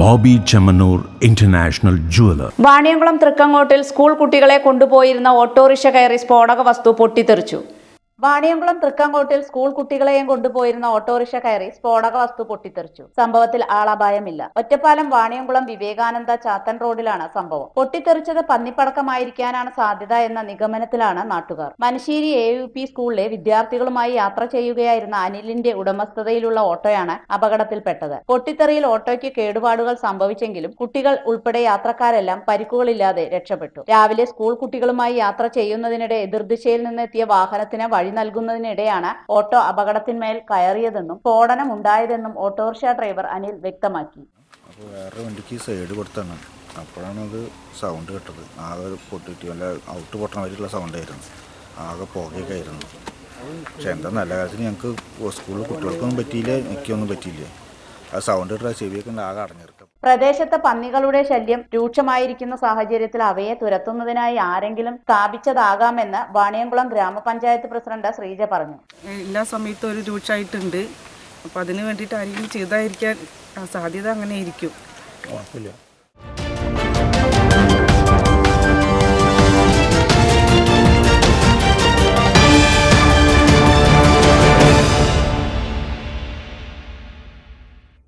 Bobby Chemmanur international jeweller. Vaniyamkulam തൃക്കങ്ങോട്ടിൽ school കുട്ടികളെ കൊണ്ടുപോയിരുന്ന ഓട്ടോറിക്ഷ കയറി സ്ഫോടക വസ്തു പൊട്ടിത്തെറിച്ചു. വാണിയംകുളം തൃക്കാങ്കോട്ടിൽ സ്കൂൾ കുട്ടികളെയും കൊണ്ടുപോയിരുന്ന ഓട്ടോറിക്ഷ കയറി സ്ഫോടക വസ്തു പൊട്ടിത്തെറിച്ചു. സംഭവത്തിൽ ആളപായമില്ല. ഒറ്റപ്പാലം വാണിയംകുളം വിവേകാനന്ദ ചാത്തൻ റോഡിലാണ് സംഭവം. പൊട്ടിത്തെറിച്ചത് പന്നിപ്പടക്കമായിരിക്കാനാണ് സാധ്യത എന്ന നിഗമനത്തിലാണ് നാട്ടുകാർ. മനശ്ശേരി എ യു പി സ്കൂളിലെ വിദ്യാർത്ഥികളുമായി യാത്ര ചെയ്യുകയായിരുന്ന അനിലിന്റെ ഉടമസ്ഥതയിലുള്ള ഓട്ടോയാണ് അപകടത്തിൽപ്പെട്ടത്. പൊട്ടിത്തെറിയിൽ ഓട്ടോയ്ക്ക് കേടുപാടുകൾ സംഭവിച്ചെങ്കിലും കുട്ടികൾ ഉൾപ്പെടെ യാത്രക്കാരെല്ലാം പരിക്കുകളില്ലാതെ രക്ഷപ്പെട്ടു. രാവിലെ സ്കൂൾ കുട്ടികളുമായി യാത്ര ചെയ്യുന്നതിനിടെ എതിർദിശയിൽ നിന്നെത്തിയ വാഹനത്തിന് വഴി നൽകുന്നതിനിടെയാണ് ഓട്ടോ അപകടത്തിന്മേൽ കയറിയതെന്നും സ്ഫോടനം ഉണ്ടായതെന്നും ഓട്ടോറിക്ഷ ഡ്രൈവർ അനിൽ വ്യക്തമാക്കി. അപ്പോൾ വേറെ വണ്ടിക്ക് സൈഡ് കൊടുത്താണ്. അപ്പോഴാണ് അത് സൗണ്ട് കേട്ടത്. ആകെ പൊട്ടിട്ട് വല്ല ഔട്ട് പൊട്ടണ വരെയുള്ള സൗണ്ടായിരുന്നു ആകെ പുകയൊക്കെ ആയിരുന്നു. പക്ഷെ എന്താ നല്ല കാര്യത്തിന് ഞങ്ങൾക്ക് സ്കൂളിൽ കുട്ടികൾക്കൊന്നും പറ്റിയില്ല എനിക്കൊന്നും പറ്റിയില്ല. ആ സൗണ്ട് കേട്ട ചെവിയൊക്കെ ആകെ അടഞ്ഞിരിക്കും. പ്രദേശത്ത് പന്നികളുടെ ശല്യം രൂക്ഷമായിരിക്കുന്ന സാഹചര്യത്തിൽ അവയെ തുരത്തുന്നതിനായി ആരെങ്കിലും സ്ഥാപിച്ചതാകാമെന്ന് വാണിയംകുളം ഗ്രാമപഞ്ചായത്ത് പ്രസിഡന്റ് ശ്രീജ പറഞ്ഞു. എല്ലാ സമയത്തും ഒരു രൂക്ഷമായിട്ടുണ്ട് അപ്പോൾ അതിനു വേണ്ടിയിട്ട് ആരെങ്കിലും ചെയ്തായിരിക്കാൻ സാധ്യത അങ്ങനെ ഇരിക്കും. കുഴപ്പമില്ല